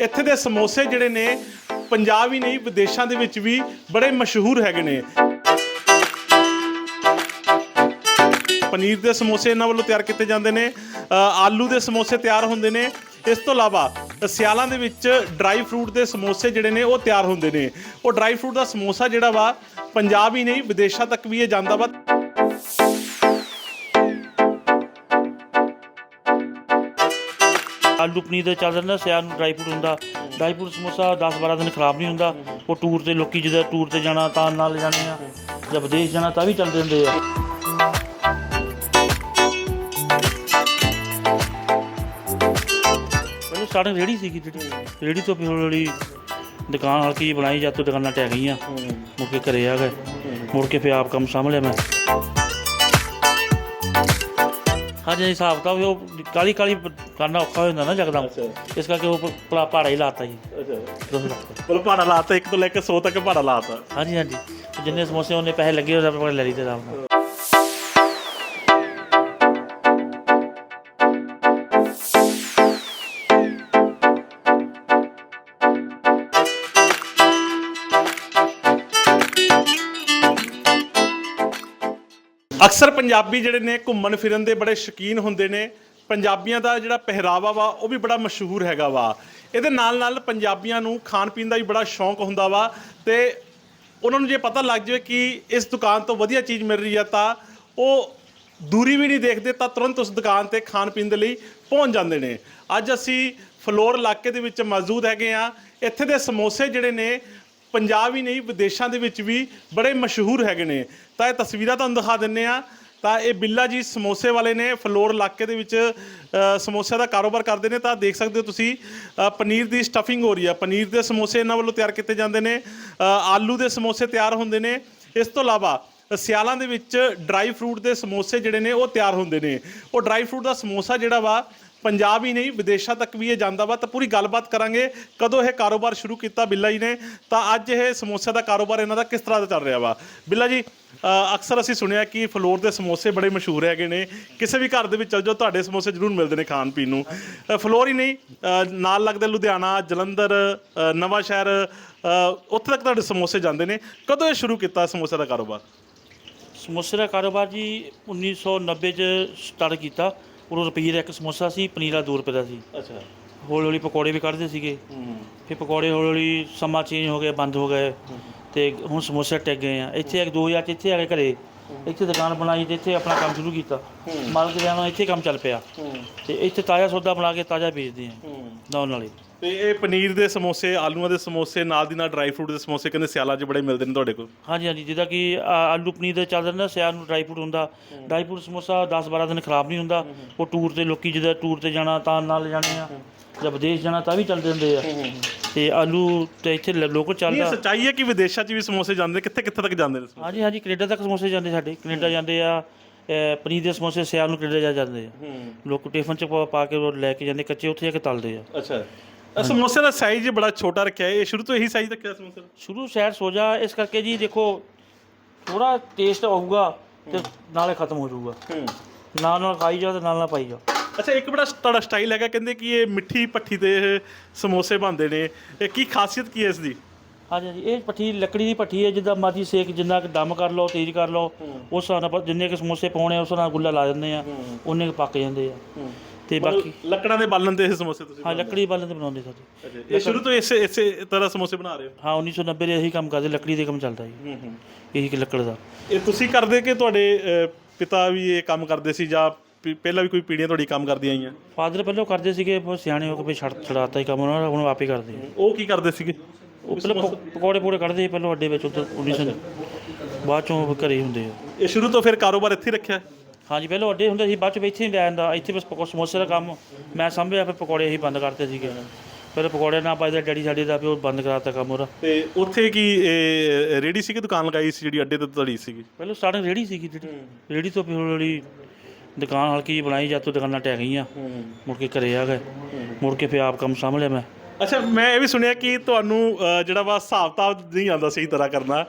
ਇੱਥੇ ਦੇ ਸਮੋਸੇ ਜਿਹੜੇ ਨੇ, ਪੰਜਾਬ ਹੀ ਨਹੀਂ, ਵਿਦੇਸ਼ਾਂ ਦੇ ਵਿੱਚ ਵੀ ਬੜੇ ਮਸ਼ਹੂਰ ਹੈਗੇ ਨੇ। ਪਨੀਰ ਦੇ ਸਮੋਸੇ ਇਹਨਾਂ ਵੱਲੋਂ ਤਿਆਰ ਕੀਤੇ ਜਾਂਦੇ ਨੇ ਆਲੂ ਦੇ ਸਮੋਸੇ ਤਿਆਰ ਹੁੰਦੇ ਨੇ। ਇਸ ਤੋਂ ਇਲਾਵਾ, ਸਿਆਲਾਂ ਦੇ ਵਿੱਚ ਡਰਾਈ ਫਰੂਟ ਦੇ ਸਮੋਸੇ ਜਿਹੜੇ ਨੇ, ਉਹ ਤਿਆਰ ਹੁੰਦੇ ਨੇ। ਉਹ ਡਰਾਈ ਫਰੂਟ ਦਾ ਸਮੋਸਾ ਜਿਹੜਾ ਵਾ, ਪੰਜਾਬ ਹੀ ਨਹੀਂ, ਵਿਦੇਸ਼ਾਂ ਤੱਕ ਵੀ ਇਹ ਜਾਂਦਾ ਵਾ। ਆਲੂ ਪਨੀਰ ਦਾ ਚੱਲ ਜਾਂਦਾ, ਸਿਆਲ ਨੂੰ ਡਰਾਈ ਫਰੂਟ ਹੁੰਦਾ। ਡਰਾਈ ਫਰੂਟ ਸਮੋਸਾ 10-12 ਦਿਨ ਖਰਾਬ ਨਹੀਂ ਹੁੰਦਾ। ਉਹ ਟੂਰ ਤੇ ਲੋਕੀ ਜਦੋਂ ਟੂਰ ਤੇ ਜਾਣਾ, ਤਾਂ ਨਾਲ ਜਾਣੇ ਆ। ਜਾਂ ਵਿਦੇਸ਼ ਜਾਣਾ, ਤਾਂ ਵੀ ਚੱਲਦੇ ਹੁੰਦੇ ਆ। ਪਹਿਲਾਂ ਸਟਾਰਟਿੰਗ ਰੇੜੀ ਸੀਗੀ ਜਿਹੜੀ। ਰੇੜੀ ਤੋਂ ਫਿਰ ਹੌਲੀ ਹੌਲੀ ਦੁਕਾਨ ਹਲਕੀ ਜਿਹੀ ਬਣਾਈ, ਜਦ ਤੋਂ ਦੁਕਾਨਾਂ ਟੈ ਗਈਆਂ। ਮੁੜ ਕੇ ਘਰੇ ਆ ਗਏ। ਮੁੜ ਕੇ ਫਿਰ ਆਪ ਕੰਮ ਸੰਭਲਿਆ ਮੈਂ। ਹਾਂਜੀ ਹਿਸਾਬ ਤਾਂ ਉਹ ਕਾਲੀ ਕਾਲੀ ਕਰਨਾ ਔਖਾ ਹੋ ਜਾਂਦਾ ਨਾ ਜਕਦਮ ਇਸ ਕਰਕੇ ਉਹ ਪਲਾ ਪਹਾੜਾ ਹੀ ਲਾਤਾ ਜੀ। ਲੱਖ ਮਤਲਬ ਭਾੜਾ ਲਾਤਾ ਇੱਕ ਤੋਂ ਲੈ ਕੇ 100 ਤੱਕ ਭਾੜਾ ਲਾਤਾ। ਹਾਂਜੀ ਹਾਂਜੀ। ਜਿੰਨੇ ਸਮੋਸੇ ਉਹਨੇ ਪੈਸੇ ਲੱਗੇ ਉਹਦੇ ਲੈ ਲਈ ਤੇ ਆਰਾਮ ਨਾਲ। ਅਕਸਰ ਪੰਜਾਬੀ ਜਿਹੜੇ ਨੇ ਘੁੰਮਣ ਫਿਰਨ ਦੇ ਬੜੇ ਸ਼ੌਕੀਨ ਹੁੰਦੇ ਨੇ। ਪੰਜਾਬੀਆਂ ਦਾ ਜਿਹੜਾ ਪਹਿਰਾਵਾ ਵਾ, ਉਹ ਵੀ ਬੜਾ ਮਸ਼ਹੂਰ ਹੈਗਾ ਵਾ। ਇਹਦੇ ਨਾਲ ਨਾਲ ਪੰਜਾਬੀਆਂ ਨੂੰ ਖਾਣ ਪੀਣ ਦਾ ਵੀ ਬੜਾ ਸ਼ੌਂਕ ਹੁੰਦਾ ਵਾ ਤੇ ਉਹਨਾਂ ਨੂੰ ਜੇ ਪਤਾ ਲੱਗ ਜਾਵੇ ਕਿ ਇਸ ਦੁਕਾਨ ਤੋਂ ਵਧੀਆ ਚੀਜ਼ ਮਿਲ ਰਹੀ ਆ ਤਾਂ ਉਹ ਦੂਰੀ ਵੀ ਨਹੀਂ ਦੇਖਦੇ ਤਾਂ ਤੁਰੰਤ ਉਸ ਦੁਕਾਨ ਤੇ ਖਾਣ ਪੀਣ ਦੇ ਲਈ ਪਹੁੰਚ ਜਾਂਦੇ ਨੇ। ਅੱਜ ਅਸੀਂ ਫਲੋਰ ਇਲਾਕੇ ਦੇ ਵਿੱਚ ਮੌਜੂਦ ਹੈਗੇ ਆ। ਇੱਥੇ ਦੇ ਸਮੋਸੇ ਜਿਹੜੇ ਨੇ ਪੰਜਾਬ ਹੀ ਨਹੀਂ, ਵਿਦੇਸ਼ਾਂ ਦੇ ਵਿੱਚ ਵੀ ਬੜੇ ਮਸ਼ਹੂਰ ਹੈਗੇ ਨੇ। ਤਾਂ ਇਹ ਤਸਵੀਰਾਂ ਤੁਹਾਨੂੰ ਦਿਖਾ ਦਿੰਨੇ ਆ ਤਾਂ ਇਹ ਬਿੱਲਾ ਜੀ ਸਮੋਸੇ ਵਾਲੇ ਨੇ, ਫਲੋਰ ਇਲਾਕੇ ਦੇ ਵਿੱਚ ਸਮੋਸਿਆਂ ਦਾ ਕਾਰੋਬਾਰ ਕਰਦੇ ਨੇ। ਤਾਂ ਦੇਖ ਸਕਦੇ ਹੋ ਤੁਸੀਂ ਪਨੀਰ ਦੀ ਸਟਫਿੰਗ ਹੋ ਰਹੀ ਆ ਪਨੀਰ ਦੇ ਸਮੋਸੇ ਇਹਨਾਂ ਵੱਲੋਂ ਤਿਆਰ ਕੀਤੇ ਜਾਂਦੇ ਨੇ। ਆਲੂ ਦੇ ਸਮੋਸੇ ਤਿਆਰ ਹੁੰਦੇ ਨੇ। ਇਸ ਤੋਂ ਇਲਾਵਾ, ਸਿਆਲਾਂ ਦੇ ਵਿੱਚ ਡਰਾਈ ਫਰੂਟ ਦੇ ਸਮੋਸੇ ਜਿਹੜੇ ਨੇ, ਉਹ ਤਿਆਰ ਹੁੰਦੇ ਨੇ। ਉਹ ਡਰਾਈ ਫਰੂਟ ਦਾ ਸਮੋਸਾ ਜਿਹੜਾ ਵਾ ਪੰਜਾਬ ਹੀ ਨਹੀਂ ਵਿਦੇਸ਼ਾਂ ਤੱਕ ਵੀ ਇਹ ਜਾਂਦਾ ਵਾ ਤਾਂ ਪੂਰੀ ਗੱਲਬਾਤ ਕਰਾਂਗੇ ਕਦੋਂ ਇਹ ਕਾਰੋਬਾਰ ਸ਼ੁਰੂ ਕੀਤਾ ਬਿੱਲਾ ਜੀ ਨੇ ਤਾਂ ਅੱਜ ਇਹ ਸਮੋਸੇ ਦਾ ਕਾਰੋਬਾਰ ਇਹਨਾਂ ਦਾ ਕਿਸ ਤਰ੍ਹਾਂ ਦਾ ਚੱਲ ਰਿਹਾ ਵਾ? ਬਿੱਲਾ ਜੀ ਅਕਸਰ ਅਸੀਂ ਸੁਣਿਆ ਕਿ ਫਲੋਰ ਦੇ ਸਮੋਸੇ ਬੜੇ ਮਸ਼ਹੂਰ ਹੈਗੇ ਨੇ ਕਿਸੇ ਵੀ ਘਰ ਦੇ ਵਿੱਚ ਚਲ ਜਾਓ ਤੁਹਾਡੇ ਸਮੋਸੇ ਜ਼ਰੂਰ ਮਿਲਦੇ ਨੇ ਖਾਣ ਪੀਣ ਨੂੰ। ਅ, ਫਲੋਰ ਹੀ ਨਹੀਂ ਨਾਲ ਲੱਗਦੇ ਲੁਧਿਆਣਾ ਜਲੰਧਰ ਅ, ਨਵਾਂ ਸ਼ਹਿਰ ਉੱਥੇ ਤੱਕ ਤੁਹਾਡੇ ਸਮੋਸੇ ਜਾਂਦੇ ਨੇ। ਕਦੋਂ ਇਹ ਸ਼ੁਰੂ ਕੀਤਾ ਸਮੋਸੇ ਦਾ ਕਾਰੋਬਾਰ? ਸਮੋਸੇ ਦਾ ਕਾਰੋਬਾਰ ਜੀ 1990 ਚ ਸਟਾਰਟ ਕੀਤਾ। ਉਦੋਂ ਰੁਪਈਏ ਦਾ ਇੱਕ ਸਮੋਸਾ ਸੀ ਪਨੀਰ ਦਾ 2 ਰੁਪਏ ਦਾ ਸੀ। ਅੱਛਾ। ਹੌਲੀ ਹੌਲੀ ਪਕੌੜੇ ਵੀ ਕੱਢਦੇ ਸੀਗੇ। ਫਿਰ ਪਕੌੜੇ ਹੌਲੀ ਹੌਲੀ ਸਮਾਂ ਚੇਂਜ ਹੋ ਗਿਆ ਬੰਦ ਹੋ ਗਏ। ਤੇ ਹੁਣ ਸਮੋਸੇ ਟਿਕ ਗਏ ਆ। ਇੱਥੇ ਇੱਕ 2000 ਚ ਇੱਥੇ ਆ ਕੇ ਘਰੇ ਇੱਥੇ ਦੁਕਾਨ ਬਣਾਈ ਤੇ ਇੱਥੇ ਆਪਣਾ ਕੰਮ ਸ਼ੁਰੂ ਕੀਤਾ। ਮਾਲਕ ਦੇ ਨਾਲ ਇੱਥੇ ਕੰਮ ਚੱਲ ਪਿਆ। ਤੇ ਇੱਥੇ ਤਾਜ਼ਾ ਸੌਦਾ ਬਣਾ ਕੇ ਤਾਜ਼ਾ ਵੇਚਦੇ ਆ। ਨਾਲ ਨਾਲੇ ਤੇ ਇਹ ਪਨੀਰ ਦੇ ਸਮੋਸੇ ਆਲੂਆਂ ਦੇ ਸਮੋਸੇ ਨਾਲ ਦੀ ਨਾਲ ਡਰਾਈ ਫਰੂਟ ਦੇ ਸਮੋਸੇ ਕਹਿੰਦੇ ਸਿਆਲਾਂ 'ਚ ਬੜੇ ਮਿਲਦੇ ਨੇ ਤੁਹਾਡੇ ਕੋਲ। ਹਾਂਜੀ ਹਾਂਜੀ ਜਿੱਦਾਂ ਕਿ ਆ, ਆਲੂ ਪਨੀਰ ਦਾ ਚੱਲ ਜਾਂਦਾ ਸਿਆਲ ਨੂੰ ਡਰਾਈ ਫਰੂਟ ਹੁੰਦਾ। ਡਰਾਈ ਫਰੂਟ ਸਮੋਸਾ 10-12 ਦਿਨ ਖਰਾਬ ਨਹੀਂ ਹੁੰਦਾ। ਉਹ ਟੂਰ ਤੇ ਲੋਕੀ ਜਦੋਂ ਟੂਰ ਤੇ ਜਾਣਾ ਤਾਂ ਨਾਲ ਜਾਣੇ ਆ ਜਾਂ ਵਿਦੇਸ਼ ਜਾਣਾ ਤਾਂ ਵੀ ਚੱਲਦੇ ਹੁੰਦੇ ਆ। ਤੇ ਆਲੂ ਤੇ ਇੱਥੇ ਲੋਕਲ ਇਹ ਚੱਲਦਾ। ਸੱਚਾਈ ਹੈ ਕਿ ਵਿਦੇਸ਼ਾਂ 'ਚ ਵੀ ਸਮੋਸੇ ਜਾਂਦੇ ਨੇ ਕਿੱਥੇ ਕਿੱਥੇ ਤੱਕ ਜਾਂਦੇ ਨੇ ਸਮੋਸੇ? ਹਾਂਜੀ ਹਾਂਜੀ ਕੈਨੇਡਾ ਤੱਕ ਸਮੋਸੇ ਜਾਂਦੇ ਸਾਡੇ। ਕੈਨੇਡਾ ਜਾਂਦੇ ਆ ਅ, ਪਨੀਰ ਦੇ ਸਮੋਸੇ ਸਿਆਲ ਨੂੰ ਕੈਨੇਡਾ ਜਾ ਜਾਂਦੇ ਆ। ਲੋਕ ਟਿਫਨ ਚ ਪਾ- ਪਾ ਕੇ ਉਹ ਲੈ ਕੇ ਜਾਂਦੇ ਕੱਚੇ ਉੱਥੇ ਜਾ ਕੇ ਤਲਦੇ ਆ। ਅੱਛਾ। ਇਹ ਸਮੋਸੇ ਦਾ ਸਾਈਜ਼ ਬੜਾ ਛੋਟਾ ਰੱਖਿਆ ਹੈ। ਇਹ ਸ਼ੁਰੂ ਤੋਂ ਇਹੀ ਸਾਈਜ਼ ਰੱਖਿਆ ਸਮੋਸੇ ਦਾ। ਸ਼ੁਰੂ ਸ਼ਹਿਰ ਸੋਜਾ ਇਸ ਕਰਕੇ ਜੀ ਦੇਖੋ ਥੋੜਾ ਟੇਸਟ ਆਊਗਾ ਤੇ ਨਾਲੇ ਖਤਮ ਹੋ ਜਾਊਗਾ। ਨਾਲ ਨਾਲ ਖਾਈ ਜਾ ਤੇ ਨਾਲ ਨਾਲ ਪਾਈ ਜਾ ਅੱਛਾ ਇੱਕ ਬੜਾ ਤੁਹਾਡਾ ਸਟਾਈਲ ਹੈਗਾ ਕਹਿੰਦੇ ਕਿ ਇਹ ਮਿੱਠੀ ਪੱਠੀ ਤੇ ਇਹ ਸਮੋਸੇ ਬਣਦੇ ਨੇ। ਇਹ ਕੀ ਖਾਸੀਅਤ ਕੀ ਹੈ ਇਸ ਦੀ? ਹਾਂਜੀ ਹਾਂਜੀ ਇਹ ਪੱਠੀ ਲੱਕੜੀ ਦੀ ਪੱਠੀ ਹੈ ਜਿੱਦਾਂ ਮਰਜ਼ੀ ਸੇਕ ਜਿੰਨਾ ਕੁ ਦਮ ਕਰ ਲਓ ਤੇਜ਼ ਕਰ ਲਓ ਉਸ ਹਿਸਾਬ ਨਾਲ ਜਿੰਨੇ ਕੁ ਸਮੋਸੇ ਪਾਉਣੇ ਉਸ ਨਾਲ ਗੁੱਲਾ ਲਾ ਦਿੰਦੇ ਆ ਉਹਨੇ ਕੁ ਪੱਕ ਜਾਂਦੇ ਆ। ਤੇ ਬਾਕੀ ਲੱਕੜਾਂ ਦੇ ਬਾਲਣ ਤੇ ਇਹ ਸਮੋਸੇ ਤੁਸੀਂ ਹਾਂ ਲੱਕੜੀ ਬਾਲਣ ਤੇ ਬਣਾਉਂਦੇ ਸਾਡੇ ਇਹ ਸ਼ੁਰੂ ਤੋਂ ਇਸੇ ਇਸੇ ਤਰ੍ਹਾਂ ਸਮੋਸੇ ਬਣਾ ਰਹੇ ਹੋ? ਹਾਂ 1990 ਦੇ ਇਹੀ ਕੰਮ ਕਰਦੇ ਲੱਕੜੀ ਦੇ ਕੰਮ ਚੱਲਦਾ ਜੀ। ਇਹੀ ਕਿ ਲੱਕੜ ਦਾ। ਇਹ ਤੁਸੀਂ ਕਰਦੇ ਕਿ ਤੁਹਾਡੇ ਪਿਤਾ ਵੀ ਇਹ ਕੰਮ ਕਰਦੇ ਸੀ ਜਾਂ ਪ- ਪਹਿਲਾਂ ਵੀ ਕੋਈ ਪੀੜ੍ਹੀਆਂ ਤੁਹਾਡੀ ਕੰਮ ਕਰਦੀਆਂ ਆਈਆਂ? ਫਾਦਰ ਪਹਿਲਾਂ ਕਰਦੇ ਸੀਗੇ ਬਹੁਤ ਸਿਆਣੇ ਹੋ ਕੇ ਫਿਰ ਛੱਡ ਛੜਾਤਾ ਹੀ ਕੰਮ ਉਹਨਾਂ ਦਾ ਹੁਣ ਆਪੇ ਕਰਦੇ ਆ। ਉਹ ਕੀ ਕਰਦੇ ਸੀਗੇ? ਉਹ ਪਹਿਲਾਂ ਪਕੌੜੇ ਪੂੜੇ ਕੱਢਦੇ ਸੀ ਪਹਿਲਾਂ ਅੱਡੇ ਵਿੱਚ ਉੱਧਰ 1900 ਬਾਅਦ ਚੋਂ ਘਰੇ ਹੀ ਹੁੰਦੇ ਆ। ਇਹ ਸ਼ੁਰੂ ਤੋਂ ਫਿਰ ਕਾਰੋਬਾਰ ਇੱਥੇ ਹੀ ਰੱਖਿਆ? ਹਾਂਜੀ ਪਹਿਲਾਂ ਅੱਡੇ ਹੁੰਦੇ ਸੀ ਬਾਅਦ ਚ ਇੱਥੇ ਹੀ ਲੈ ਜਾਂਦਾ ਇੱਥੇ ਬਸ ਪਕੌੜੇ ਸਮੋਸੇ ਦਾ ਕੰਮ। ਮੈਂ ਸੰਭਿਆ ਫਿਰ ਪਕੌੜੇ ਹੀ ਬੰਦ ਕਰਤੇ ਸੀਗੇ। ਪਹਿਲਾਂ ਪਕੌੜੇ ਨਾ ਪਾਈਦਾ ਡੈਡੀ ਸਾਡੇ ਦਾ ਵੀ ਉਹ ਬੰਦ ਕਰਾਤਾ ਕੰਮ ਉਹਦਾ। ਤੇ ਉੱਥੇ ਕੀ ਇਹ ਰੇੜੀ ਸੀ ਕਿ ਦੁਕਾਨ ਲਗਾਈ ਸੀ ਜਿਹੜੀ ਅੱਡੇ ਤੇ ਤੁਹਾਡੀ ਸੀਗੀ? ਪਹਿਲਾਂ ਸਟਾਰਟਿੰਗ ਰੇੜੀ ਸੀਗੀ ਜਿਹੜੀ। ਰੇੜੀ ਤੋਂ ਫਿਰ ਹੌਲੀ ਦੁਕਾਨ ਹਲਕੀ ਜਿਹੀ ਬਣਾਈ ਜਦ ਤੋਂ ਦੁਕਾਨਾਂ ਟਹਿ ਗਈਆਂ ਮੁੜ ਕੇ ਘਰੇ ਆ ਗਏ। ਮੁੜ ਕੇ ਫਿਰ ਆਪ ਕੰਮ ਸੰਭਲਿਆ ਮੈਂ। ਅੱਛਾ ਮੈਂ ਇਹ ਵੀ ਸੁਣਿਆ ਕਿ ਤੁਹਾਨੂੰ ਜਿਹੜਾ ਵਾ ਹਿਸਾਬ ਕਿਤਾਬ ਨਹੀਂ ਆਉਂਦਾ ਸਹੀ ਤਰ੍ਹਾਂ ਕਰਨਾ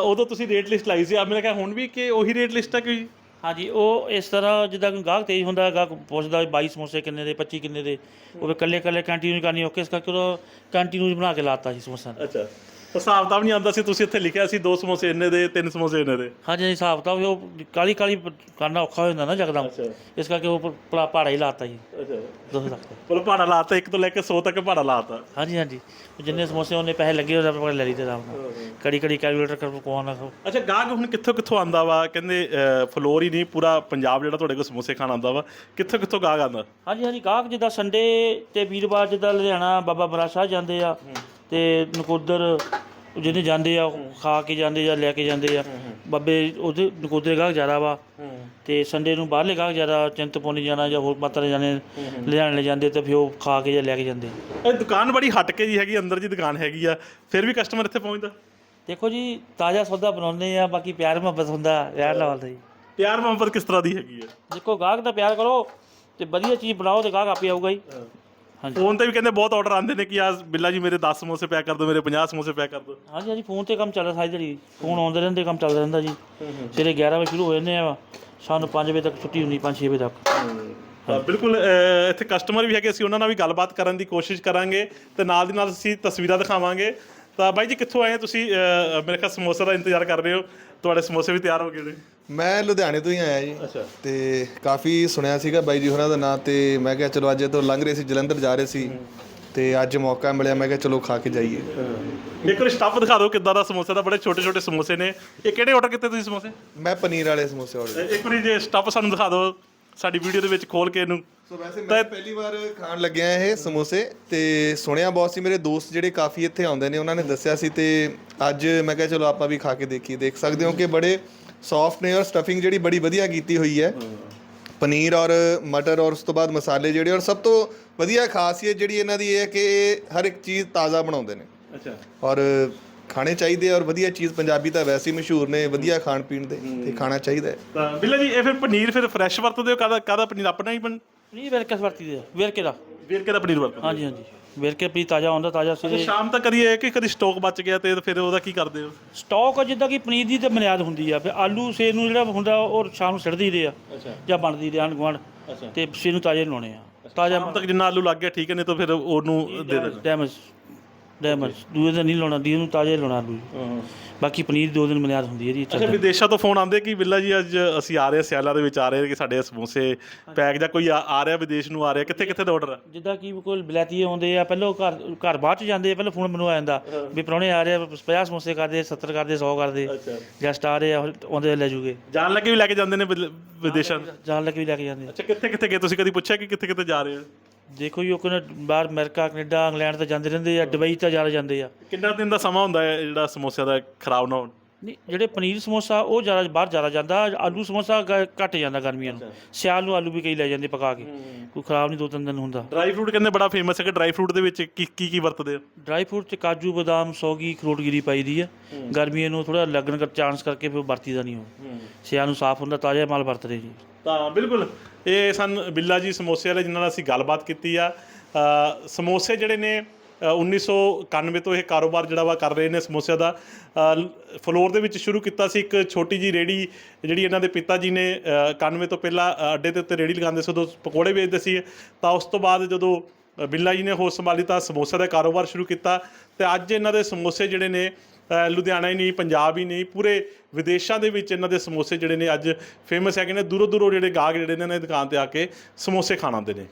ਉਦੋਂ ਤੁਸੀਂ ਰੇਟ ਲਿਸਟ ਲਾਈ ਸੀ। ਆ ਮੇਰੇ ਕਿਹਾ ਹੁਣ ਵੀ ਕਿ ਉਹੀ ਰੇਟ ਲਿਸਟ ਹੈ ਕੋਈ? ਹਾਂਜੀ, ਉਹ ਇਸ ਤਰ੍ਹਾਂ ਜਿੱਦਾਂ ਕੋਈ ਗਾਹਕ ਤੇਜ਼ ਹੁੰਦਾ, ਗਾਹਕ ਪੁੱਛਦਾ ਵੀ 22 ਸਮੋਸੇ ਕਿੰਨੇ ਦੇ 25 ਕਿੰਨੇ ਦੇ, ਉਹ ਵੀ ਇਕੱਲੇ ਇਕੱਲੇ ਕੰਟੀਨਿਊ ਕਰਨੀ ਔਖੇ ਇਸ ਕਰਕੇ ਉਹ ਕੰਟੀਨਿਊ ਬਣਾ ਕੇ ਲਾਤਾ ਸੀ ਸਮੋਸਾ ਅੱਛਾ। ਹਿਸਾਬ ਤਾਂ ਨਹੀਂ ਆਉਂਦਾ ਸੀ ਤੁਸੀਂ ਇੱਥੇ ਲਿਖਿਆ ਸੀ ਦੋ ਸਮੋਸੇ ਇੰਨੇ ਦੇ ਤਿੰਨ ਸਮੋਸੇ ਇੰਨੇ ਦੇ। ਹਾਂਜੀ ਹਾਂਜੀ ਹਿਸਾਬ ਤਾਂ ਉਹ ਕਾਲੀ ਕਾਲੀ ਕਰਨਾ ਔਖਾ ਹੋ ਜਾਂਦਾ ਨਾ ਜਕਦਮ ਅੱਛਾ। ਇਸ ਕਰਕੇ ਉਹ ਪਲਾ ਪਹਾੜਾ ਹੀ ਲਾਤਾ ਜੀ। ਅੱਛਾ। ਦੋ ਲੱਖ ਦਾ ਬੋਲ ਭਾੜਾ ਲਾਤਾ ਇੱਕ ਤੋਂ ਲੈ ਕੇ 100 ਤੱਕ ਭਾੜਾ ਲਾਤਾ। ਹਾਂਜੀ ਹਾਂਜੀ। ਜਿੰਨੇ ਸਮੋਸੇ ਉਹਨੇ ਪੈਸੇ ਲੱਗੇ ਉਹਦਾ ਆਪਾਂ ਲੈ ਲਈ ਤੇ ਆਰਾਮ ਨਾਲ। ਕੜੀ ਕੜੀ ਕੈਲਕੂਲੇਟਰ ਕਰ ਕੋਣ ਅੱਛਾ ਗਾਹਕ ਹੁਣ ਕਿੱਥੋਂ ਕਿੱਥੋਂ ਆਂਦਾ ਵਾ? ਕਹਿੰਦੇ ਅਹ, ਫਲੋਰ ਹੀ ਨਹੀਂ ਪੂਰਾ ਪੰਜਾਬ ਜਿਹੜਾ ਤੁਹਾਡੇ ਕੋਲ ਸਮੋਸੇ ਖਾਣ ਆਂਦਾ ਵਾ। ਕਿੱਥੋਂ ਕਿੱਥੋਂ ਗਾਹਕ ਆਂਦਾ ਹਾਂਜੀ ਹਾਂਜੀ ਗਾਹਕ ਜਿੱਦਾਂ ਸੰਡੇ ਤੇ ਵੀਰਵਾਰ ਜਿੱਦਾਂ ਲੁਧਿਆਣਾ ਬਾਬਾ ਬਰਾ ਸ਼ਾਹ ਜਾਂਦੇ ਆ। ਤੇ ਨਕੋਦਰ ਜਿਹਨੇ ਜਾਂਦੇ ਆ ਉਹ ਖਾ ਕੇ ਜਾਂਦੇ ਜਾਂ ਲੈ ਕੇ ਜਾਂਦੇ ਆ। ਬਾਬੇ ਉਹਦੇ ਨਕੋਦਰ ਗਾਹਕ ਜ਼ਿਆਦਾ ਵਾ। ਤੇ ਸੰਡੇ ਨੂੰ ਬਾਹਰਲੇ ਗਾਹਕ ਜ਼ਿਆਦਾ ਚਿੰਤਪੁਰਨੀ ਜਾਣਾ ਜਾਂ ਹੋਰ ਮਾਤਰਾ ਜਾਣੇ ਲੁਧਿਆਣੇ ਲੈ ਜਾਂਦੇ ਤੇ ਫਿਰ ਉਹ ਖਾ ਕੇ ਜਾਂ ਲੈ ਕੇ ਜਾਂਦੇ। ਇਹ ਦੁਕਾਨ ਬੜੀ ਹਟ ਕੇ ਜੀ ਹੈਗੀ ਅੰਦਰ ਜੀ ਦੁਕਾਨ ਹੈਗੀ ਆ। ਫਿਰ ਵੀ ਕਸਟਮਰ ਇੱਥੇ ਪਹੁੰਚਦਾ? ਦੇਖੋ ਜੀ ਤਾਜ਼ਾ ਸੌਦਾ ਬਣਾਉਂਦੇ ਆ ਬਾਕੀ ਪਿਆਰ ਮੁਹੱਬਤ ਹੁੰਦਾ ਯਾਰ ਲਾਲ ਦਾ ਜੀ। ਪਿਆਰ ਮੁਹੱਬਤ ਕਿਸ ਤਰ੍ਹਾਂ ਦੀ ਹੈਗੀ ਆ? ਦੇਖੋ ਗਾਹਕ ਦਾ ਪਿਆਰ ਕਰੋ ਤੇ ਵਧੀਆ ਚੀਜ਼ ਬਣਾਓ ਤੇ ਗਾਹਕ ਆਪੇ ਆਊਗਾ ਜੀ। ਫੋਨ ਤੇ ਵੀ ਕਹਿੰਦੇ ਬਹੁਤ ਆਰਡਰ ਆਉਂਦੇ ਨੇ ਕਿ ਆ ਬਿੱਲਾ ਜੀ ਮੇਰੇ 10 ਸਮੋਸੇ ਪੈਕ ਕਰ ਦਿਓ ਮੇਰੇ 50 ਸਮੋਸੇ ਪੈਕ ਕਰ ਦਿਓ। ਹਾਂਜੀ ਹਾਂਜੀ ਫੋਨ ਤੇ ਕੰਮ ਚੱਲਦਾ ਸਾਰੀ ਦਿਹਾੜੀ। ਫੋਨ ਆਉਂਦੇ ਰਹਿੰਦੇ ਕੰਮ ਚੱਲਦਾ ਰਹਿੰਦਾ ਜੀ। ਸਵੇਰੇ 11 ਵਜੇ ਸ਼ੁਰੂ ਹੋ ਜਾਂਦੇ ਆ ਸਾਨੂੰ 5 ਵਜੇ ਤੱਕ ਛੁੱਟੀ ਹੁੰਦੀ 5-6 ਵਜੇ ਤੱਕ। ਤਾਂ ਬਿਲਕੁਲ ਇੱਥੇ ਕਸਟਮਰ ਵੀ ਹੈਗੇ ਅਸੀਂ ਉਹਨਾਂ ਨਾਲ ਵੀ ਗੱਲਬਾਤ ਕਰਨ ਦੀ ਕੋਸ਼ਿਸ਼ ਕਰਾਂਗੇ ਤੇ ਨਾਲ ਦੀ ਨਾਲ ਅਸੀਂ ਤਸਵੀਰਾਂ ਦਿਖਾਵਾਂਗੇ। ਤਾਂ ਬਾਈ ਜੀ ਕਿੱਥੋਂ ਆਏ ਹੋ ਤੁਸੀਂ? ਅਹ, ਮੇਰੇ ਖਿਆਲ ਸਮੋਸੇ ਦਾ ਇੰਤਜ਼ਾਰ ਕਰ ਰਹੇ ਹੋ। ਤੁਹਾਡੇ ਸਮੋਸੇ ਵੀ ਤਿਆਰ ਹੋ ਗਏ ਨੇ। ਮੈਂ ਲੁਧਿਆਣੇ ਤੋਂ ਹੀ ਆਇਆ ਜੀ। ਅੱਛਾ। ਤੇ ਕਾਫੀ ਸੁਣਿਆ ਸੀਗਾ ਬਾਈ ਜੀ ਹੋਰਾਂ ਦਾ ਨਾਂ ਤੇ। ਮੈਂ ਕਿਹਾ ਚਲੋ ਅੱਜ ਤੋਂ ਲੰਘ ਰਹੇ ਸੀ ਜਲੰਧਰ ਜਾ ਰਹੇ ਸੀ। ਤੇ ਅੱਜ ਮੌਕਾ ਮਿਲਿਆ ਮੈਂ ਕਿਹਾ ਚਲੋ ਖਾ ਕੇ ਜਾਈਏ। ਇੱਕ ਵਾਰ ਸਟੱਫ ਦਿਖਾ ਦਿਓ ਕਿੱਦਾਂ ਦਾ ਸਮੋਸੇ ਦਾ। ਬੜੇ ਛੋਟੇ ਛੋਟੇ ਸਮੋਸੇ ਨੇ। ਇਹ ਕਿਹੜੇ ਆਰਡਰ ਕੀਤੇ ਤੁਸੀਂ ਸਮੋਸੇ? ਮੈਂ ਪਨੀਰ ਵਾਲੇ ਸਮੋਸੇ ਆਰਡਰ ਇੱਕ ਵਾਰੀ ਜੇ ਸਟੱਫ ਸਾਨੂੰ ਦਿਖਾ ਦਿਓ। ਸਾਡੀ ਵੀਡੀਓ ਦੇ ਵਿੱਚ ਖੋਲ ਕੇ ਇਹਨੂੰ। ਸੋ ਵੈਸੇ ਮੈਂ ਪਹਿਲੀ ਵਾਰ ਖਾਣ ਲੱਗਿਆ ਇਹ ਸਮੋਸੇ ਤੇ ਸੁਣਿਆ ਬਹੁਤ ਸੀ ਮੇਰੇ ਦੋਸਤ ਜਿਹੜੇ ਕਾਫੀ ਇੱਥੇ ਆਉਂਦੇ ਨੇ ਉਹਨਾਂ ਨੇ ਦੱਸਿਆ ਸੀ ਤੇ ਅੱਜ ਮੈਂ ਕਿਹਾ ਚਲੋ ਆਪਾਂ ਵੀ ਖਾ ਕੇ ਦੇਖੀਏ। ਦੇਖ ਸਕਦੇ ਹੋ ਕਿ ਬੜੇ ਸੌਫਟ ਨੇ ਔਰ ਸਟਫਿੰਗ ਜਿਹੜੀ ਬੜੀ ਵਧੀਆ ਕੀਤੀ ਹੋਈ ਹੈ। ਪਨੀਰ ਔਰ ਮਟਰ ਔਰ ਉਸ ਤੋਂ ਬਾਅਦ ਮਸਾਲੇ ਜਿਹੜੇ ਔਰ ਸਭ ਤੋਂ ਵਧੀਆ ਖਾਸੀਅਤ ਜਿਹੜੀ ਇਹਨਾਂ ਦੀ ਇਹ ਹੈ ਕਿ ਹਰ ਇੱਕ ਚੀਜ਼ ਤਾਜ਼ਾ ਬਣਾਉਂਦੇ ਨੇ। ਅੱਛਾ। ਔਰ ਖਾਣੇ ਚਾਹੀਦੇ ਔਰ ਵਧੀਆ ਚੀਜ਼ ਪੰਜਾਬੀ ਤਾਂ ਵੈਸੇ ਹੀ ਮਸ਼ਹੂਰ ਨੇ ਵਧੀਆ ਖਾਣ ਪੀਣ ਦੇ ਤੇ ਖਾਣਾ ਚਾਹੀਦਾ ਹੈ। ਤਾਂ ਬਿੱਲਾ ਜੀ ਇਹ ਫਿਰ ਪਨੀਰ ਫਿਰ ਫਰੈਸ਼ ਵਰਤਦੇ ਹੋ? ਕਾਹਦਾ ਕਾਹਦਾ ਪਨੀਰ? ਆਪਣਾ ਹੀ ਬਣ ਨਹੀਂ ਵੇਰਕੇ ਵਰਤੀ ਦੇ ਆ, ਵੇਰਕੇ ਦਾ। ਵੇਰਕੇ ਦਾ ਪਨੀਰ ਵਰਤਦੇ ਹਾਂਜੀ ਹਾਂਜੀ। ਵੇਰਕੇ ਵੀ ਤਾਜ਼ਾ ਹੁੰਦਾ ਤਾਜ਼ਾ ਤੇ ਸਿਰੇ ਸ਼ਾਮ ਤੱਕ ਇਹ ਕਿ ਕਦੀ ਸਟਾਕ ਬਚ ਗਿਆ ਤੇ ਫਿਰ ਉਹਦਾ ਕੀ ਕਰਦੇ ਹੋ? ਸਟਾਕ ਜਿੱਦਾਂ ਕਿ ਪਨੀਰ ਦੀ ਤੇ ਬੁਨਿਆਦ ਹੁੰਦੀ ਆ ਫਿਰ ਆਲੂ ਸੇਰ ਨੂੰ ਜਿਹੜਾ ਹੁੰਦਾ ਉਹ ਸ਼ਾਮ ਨੂੰ ਸਿੱਟਦੀ ਦੇ ਆ ਅੱਛਾ। ਜਾਂ ਬਣਦੀ ਦੇ ਆਂਢ ਗੁਆਂਢ ਤੇ ਸੇਰ ਨੂੰ ਤਾਜ਼ੇ ਲਾਉਣੇ ਆ। ਤਾਜ਼ਾ ਸ਼ਾਮ ਤੱਕ ਜਿੰਨਾ ਆਲੂ ਲੱਗ ਗਿਆ ਠੀਕ ਹੈ ਨਹੀਂ ਤਾਂ ਫਿਰ ਉਹਨੂੰ ਦੇ ਦੇਣਾ ਡੈਮੇਜ ਡੈਮੇਜ ਦੂਏ ਦਿਨ ਨਹੀਂ ਲਾਉਣਾ ਦੀ ਨੂੰ ਤਾਜ਼ੇ ਲਾਉਣਾ ਆਲੂ। ਜੀ। ਬਾਕੀ ਪਨੀਰ ਦੋ ਦਿਨ ਬੁਨਿਆਦ ਹੁੰਦੀ ਹੈ ਜੀ ਅੱਛਾ ਵਿਦੇਸ਼ਾਂ ਤੋਂ ਫੋਨ ਆਉਂਦੇ ਕਿ ਬਿੱਲਾ ਜੀ ਅੱਜ ਅਸੀਂ ਆ ਰਹੇ ਹਾਂ ਸਿਆਲਾਂ ਦੇ ਵਿੱਚ ਆ ਰਹੇ ਹਾਂ ਕਿ ਸਾਡੇ ਸਮੋਸੇ ਪੈਕ ਜਾਂ ਕੋਈ ਆ ਰਿਹਾ ਵਿਦੇਸ਼ ਨੂੰ ਆ ਰਿਹਾ। ਕਿੱਥੇ ਕਿੱਥੇ ਦਾ ਆਰਡਰ ਆ? ਜਿੱਦਾਂ ਕਿ ਕੋਈ ਬਲੈਤੀ ਆਉਂਦੇ ਆ ਪਹਿਲਾਂ ਘਰ ਘਰ ਬਾਅਦ ਚ ਜਾਂਦੇ ਆ ਪਹਿਲਾਂ ਫੋਨ ਮੈਨੂੰ ਆ ਜਾਂਦਾ ਵੀ ਪ੍ਰਾਹੁਣੇ ਆ ਰਹੇ ਆ 50 ਸਮੋਸੇ ਕਰਦੇ 70 ਕਰਦੇ 100 ਕਰਦੇ ਗੈਸਟ ਆ ਰਹੇ ਆ ਆਉਂਦੇ ਲੈ ਜੂਗੇ। ਜਾਣ ਲੱਗੇ ਵੀ ਲੈ ਕੇ ਜਾਂਦੇ ਨੇ ਵਿਦ- ਵਿਦੇਸ਼ਾਂ। ਜਾਣ ਲੱਗੇ ਵੀ ਲੈ ਕੇ ਜਾਂਦੇ ਆ। ਅੱਛਾ ਕਿੱਥੇ ਕਿੱਥੇ ਗਏ? ਤੁਸੀਂ ਕਦੀ ਪੁੱਛਿਆ ਕਿ ਕਿੱਥੇ ਕਿੱਥੇ ਜਾ ਰਹੇ ਹੋ? ਦੇਖੋ ਜੀ ਉਹ ਕਹਿੰਦੇ ਬਾਹਰ ਅਮਰੀਕਾ ਕੈਨੇਡਾ ਇੰਗਲੈਂਡ ਤਾਂ ਜਾਂਦੇ ਰਹਿੰਦੇ ਆ ਦੁਬਈ ਤਾਂ ਜ਼ਿਆਦਾ ਜਾਂਦੇ ਆ। ਕਿੰਨਾ ਦਿਨ ਦਾ ਸਮਾਂ ਹੁੰਦਾ ਹੈ ਜਿਹੜਾ ਸਮੋਸਿਆਂ ਦਾ ਖਰਾਬ ਨਾ ਹੋਣ? ਨਹੀਂ ਜਿਹੜੇ ਪਨੀਰ ਸਮੋਸਾ ਉਹ ਜ਼ਿਆਦਾ ਬਾਹਰ ਜ਼ਿਆਦਾ ਜਾਂਦਾ ਆਲੂ ਸਮੋਸਾ ਗ- ਘੱਟ ਜਾਂਦਾ ਗਰਮੀਆਂ ਨੂੰ। ਸਿਆਲ ਨੂੰ ਆਲੂ ਵੀ ਕਈ ਲੈ ਜਾਂਦੇ ਪਕਾ ਕੇ। ਕੋਈ ਖਰਾਬ ਨਹੀਂ ਦੋ ਤਿੰਨ ਦਿਨ ਹੁੰਦਾ। ਡਰਾਈ ਫਰੂਟ ਕਹਿੰਦੇ ਬੜਾ ਫੇਮਸ ਹੈ ਕਿ ਡਰਾਈ ਫਰੂਟ ਦੇ ਵਿੱਚ ਕੀ ਕੀ ਕੀ ਵਰਤਦੇ ਹੋ ਡਰਾਈ ਫਰੂਟ ਚ ਕਾਜੂ ਬਦਾਮ ਸੌਗੀ ਖਰੋਟਗਿਰੀ ਪਾਈ ਦੀ ਆ। ਗਰਮੀਆਂ ਨੂੰ ਥੋੜਾ ਲੱਗਣ ਕਰ ਚਾਂਸ ਕਰਕੇ ਫਿਰ ਵਰਤੀ ਦਾ ਨਹੀਂ ਉਹ। ਸਿਆਲ ਨੂੰ ਸਾਫ਼ ਹੁੰਦਾ ਤਾਜ਼ਾ ਮਾਲ ਵਰਤਦੇ ਜੀ। ਤਾਂ ਬਿਲਕੁਲ ਇਹ ਸਨ ਬਿੱਲਾ ਜੀ ਸਮੋਸੇ ਵਾਲੇ ਜਿਨ੍ਹਾਂ ਨਾਲ ਅਸੀਂ ਗੱਲਬਾਤ ਕੀਤੀ ਆ। ਅ, ਸਮੋਸੇ ਜਿਹੜੇ ਨੇ 1991 ਤੋਂ ਇਹ ਕਾਰੋਬਾਰ ਜਿਹੜਾ ਵਾ ਕਰ ਰਹੇ ਨੇ ਸਮੋਸਿਆਂ ਦਾ। ਅ, ਫਲੋਰ ਦੇ ਵਿੱਚ ਸ਼ੁਰੂ ਕੀਤਾ ਸੀ ਇੱਕ ਛੋਟੀ ਜੀ ਰੇੜੀ ਜਿਹੜੀ ਇਹਨਾਂ ਦੇ ਪਿਤਾ ਜੀ ਨੇ ਅ, 91 ਤੋਂ ਪਹਿਲਾਂ ਅੱਡੇ ਦੇ ਉੱਤੇ ਰੇੜੀ ਲਗਾਉਂਦੇ ਸੀ ਉਦੋਂ ਪਕੌੜੇ ਵੇਚਦੇ ਸੀ। ਤਾਂ ਉਸ ਤੋਂ ਬਾਅਦ ਜਦੋਂ ਬਿੱਲਾ ਜੀ ਨੇ ਹੋਸ਼ ਸੰਭਾਲੀ ਤਾਂ ਸਮੋਸੇ ਦਾ ਕਾਰੋਬਾਰ ਸ਼ੁਰੂ ਕੀਤਾ। ਤੇ ਅੱਜ ਇਹਨਾਂ ਦੇ ਸਮੋਸੇ ਜਿਹੜੇ ਨੇ ਲੁਧਿਆਣਾ ਹੀ ਨਹੀਂ ਪੰਜਾਬ ਹੀ ਨਹੀਂ ਪੂਰੇ ਵਿਦੇਸ਼ਾਂ ਦੇ ਵਿੱਚ ਇਹਨਾਂ ਦੇ ਸਮੋਸੇ ਜਿਹੜੇ ਨੇ ਅੱਜ ਫੇਮਸ ਹੈਗੇ ਨੇ। ਦੂਰੋਂ ਦੂਰੋਂ ਜਿਹੜੇ ਗਾਹਕ ਜਿਹੜੇ ਨੇ ਇਹਨਾਂ ਦੀ ਦੁਕਾਨ ਤੇ ਆ ਕੇ ਸਮੋਸੇ ਖਾਣ ਆਉਂਦੇ ਨੇ।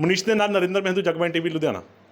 ਮਨੀਸ਼ ਦੇ ਨਾਲ ਨਰਿੰਦਰ ਮਹਿੰਦੂ ਜਗਮੈਨ ਟੀਵੀ ਲੁਧਿਆਣਾ।